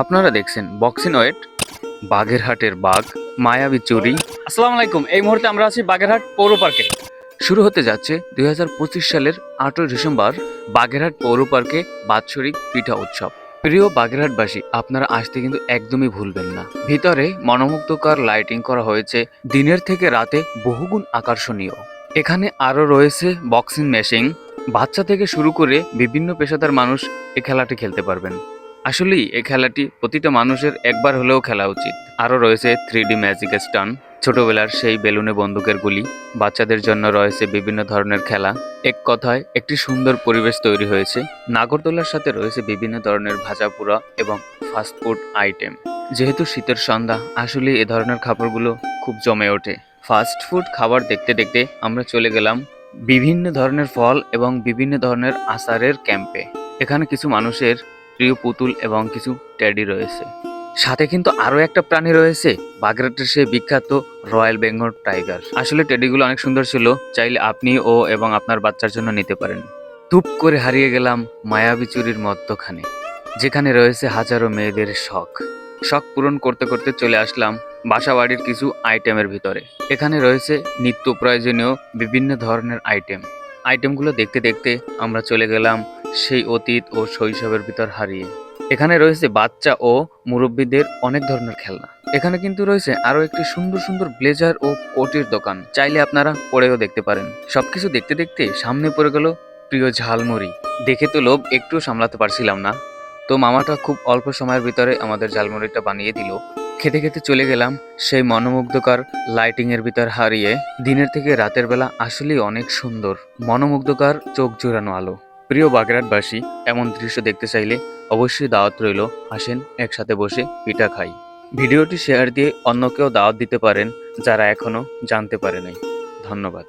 আপনারা দেখছেন boxing wait বাগেরহাটের বাঘ, মায়াবী চুরি। আসসালামু আলাইকুম, এই মুহূর্তে আমরা আছি বাগেরহাট পৌর পার্কে। শুরু হতে যাচ্ছে দুই হাজার পঁচিশ সালের আটই ডিসেম্বর বাগেরহাট পৌর পার্কে বাৎসরিক পিঠা উৎসব। প্রিয় বাগেরহাটবাসী, আপনারা আসতে কিন্তু একদমই ভুলবেন না। ভিতরে মনোমুগ্ধকর লাইটিং করা হয়েছে, দিনের থেকে রাতে বহুগুণ আকর্ষণীয়। এখানে আরও রয়েছে বক্সিং মেশিন বাচ্চা থেকে শুরু করে বিভিন্ন পেশাদার মানুষ এই খেলাটি খেলতে পারবেন। আসলেই, এই খেলাটি প্রতিটা মানুষের একবার হলেও খেলা উচিত। আরও রয়েছে থ্রি ডি ম্যাজিক স্টান। ছোটবেলার সেই বেলুনে বন্দুকের গুলি। বাচ্চাদের জন্য রয়েছে বিভিন্ন ধরনের খেলা। এক কথায়, একটি সুন্দর পরিবেশ তৈরি হয়েছে। নাগরদোলার সাথে রয়েছে বিভিন্ন ধরনের ভাজাপুরা এবং ফাস্টফুড আইটেম। যেহেতু শীতের সন্ধ্যা আসলে এ ধরনের খাবারগুলো খুব জমে ওঠে। ফাস্ট ফুড খাবার দেখতে দেখতে আমরা চলে গেলাম বিভিন্ন ধরনের ফল এবং বিভিন্ন ধরনের আচারের ক্যাম্পে। এখানে কিছু মানুষের প্রিয় পুতুল এবং কিছু ট্যাডি রয়েছে। সাথে কিন্তু আরও একটা প্রাণী রয়েছে বাগেরহাটের সেই বিখ্যাত রয়্যাল বেঙ্গল টাইগার। আসলে টেডিগুলো অনেক সুন্দর ছিল, চাইলে আপনি ও এবং আপনার বাচ্চার জন্য নিতে পারেন। টুপ করে হারিয়ে গেলাম মায়াবী চুরির মধ্যখানে যেখানে রয়েছে হাজারো মেয়েদের শখ। শখ পূরণ করতে করতে চলে আসলাম বাসাবাড়ির কিছু আইটেমের ভিতরে। এখানে রয়েছে নিত্য প্রয়োজনীয় বিভিন্ন ধরনের আইটেম আইটেমগুলো দেখতে দেখতে আমরা চলে গেলাম সেই অতীত ও শৈশবের ভিতর হারিয়ে। এখানে রয়েছে বাচ্চা ও মুরব্বীদের অনেক ধরনের খেলনা। এখানে কিন্তু রয়েছে আরও একটি সুন্দর সুন্দর ব্লেজার ও কোটের দোকান। চাইলে আপনারা পরেও দেখতে পারেন। সবকিছু দেখতে দেখতে সামনে পড়ে গেল প্রিয় ঝালমুড়ি। দেখে তো লোভ একটু সামলাতে পারছিলাম না। তো মামাটা খুব অল্প সময়ের ভিতরে আমাদের ঝালমুড়িটা বানিয়ে দিল। খেতে খেতে চলে গেলাম সেই মনোমুগ্ধকর লাইটিং এর ভিতর হারিয়ে। দিনের থেকে রাতের বেলা আসলেই অনেক সুন্দর, মনোমুগ্ধকর চোখ জোড়ানো আলো। প্রিয় বাগেরহাটবাসী, এমন দৃশ্য দেখতে চাইলে অবশ্যই দাওয়াত রইল, আসেন একসাথে বসে পিঠা খাই। ভিডিওটি শেয়ার দিয়ে অন্যকেও দাওয়াত দিতে পারেন যারা এখনও জানতে পারে নাই। ধন্যবাদ।